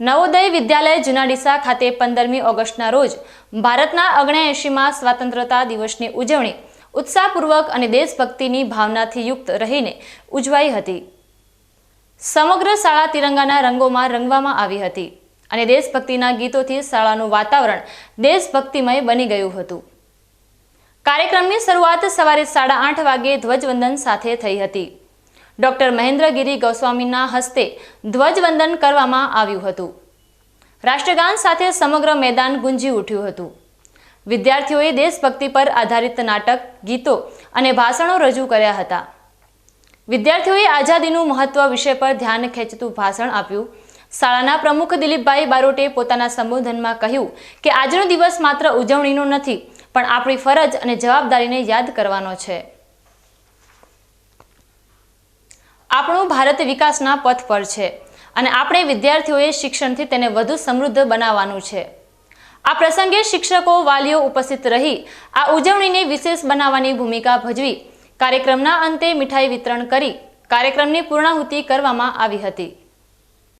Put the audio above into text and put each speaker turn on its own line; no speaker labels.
નવોદય વિદ્યાલય જુનાડીસા ખાતે પંદરમી ઓગસ્ટના રોજ ભારતના અગણ્યાએંશીમાં સ્વતંત્રતા દિવસની ઉજવણી ઉત્સાહપૂર્વક અને દેશભક્તિની ભાવનાથી યુક્ત રહીને ઉજવાઈ હતી. સમગ્ર શાળા તિરંગાના રંગોમાં રંગવામાં આવી હતી અને દેશભક્તિના ગીતોથી શાળાનું વાતાવરણ દેશભક્તિમય બની ગયું હતું. કાર્યક્રમની શરૂઆત સવારે સાડા આઠ વાગે ધ્વજવંદન સાથે થઈ હતી. ડોક્ટર મહેન્દ્રગીરી ગોસ્વામીના હસ્તે ધ્વજવંદન કરવામાં આવ્યું હતું. રાષ્ટ્રગાન સાથે સમગ્ર મેદાન ગુંજી ઉઠ્યું હતું. વિદ્યાર્થીઓએ દેશભક્તિ પર આધારિત નાટક, ગીતો અને ભાષણો રજૂ કર્યા હતા. વિદ્યાર્થીઓએ આઝાદીનું મહત્વ વિષય પર ધ્યાન ખેંચતું ભાષણ આપ્યું. શાળાના પ્રમુખ દિલીપભાઈ બારોટે પોતાના સંબોધનમાં કહ્યું કે, આજનો દિવસ માત્ર ઉજવણીનો નથી, પણ આપણી ફરજ અને જવાબદારીને યાદ કરવાનો છે. આપણું ભારત વિકાસના પથ પર છે અને આપણે વિદ્યાર્થીઓએ શિક્ષણથી તેને વધુ સમૃદ્ધ બનાવવાનું છે. આ પ્રસંગે શિક્ષકો, વાલીઓ ઉપસ્થિત રહી આ ઉજવણીને વિશેષ બનાવવાની ભૂમિકા ભજવી કાર્યક્રમના અંતે મીઠાઈ વિતરણ કરી કાર્યક્રમની પૂર્ણાહુતિ કરવામાં આવી હતી.